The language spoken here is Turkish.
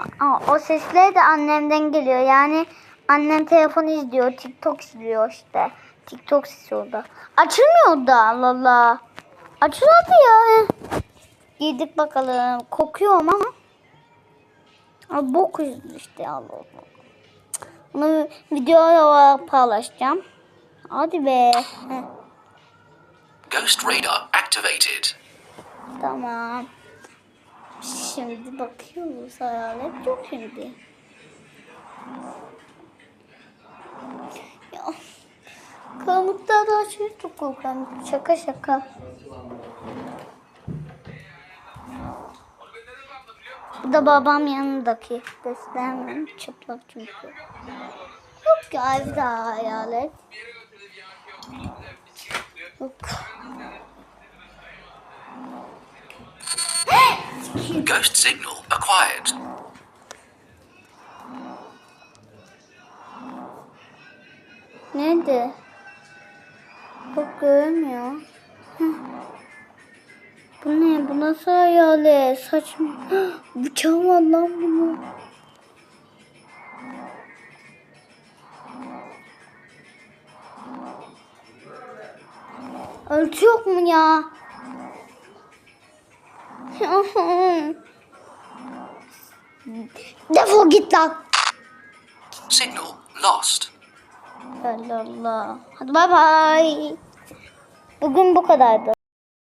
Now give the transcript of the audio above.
Aa, o sesler de annemden geliyor. Yani annem telefon izliyor, TikTok izliyor işte. TikTok sesi orada. Açılmıyor da Allah Allah. Açılmadı ya. Giydik bakalım. Kokuyorum ama. Aa, bok işte Allah Allah. Bunu video olarak paylaşacağım. Hadi be. Heh, Ghost radar activated. tamam. Şimdi bakıyoruz. Hayalet yok şimdi. Ya. Karanlıkta da şey çok korkuyorum. Şaka şaka. Bu da babam yanındaki. Göstermem. Çıplak çünkü. Yok ya evde hayalet. Yok. Ghost signal acquired. Nerede? Bak görmüyor. Bu ne? Bu nasıl hayalet? Saçma. Bıçağı var lan bunun. Ölçü yok mu ya? Defol git lan. Signal lost. Allah Allah. Hadi bay bay. Bugün bu kadardı.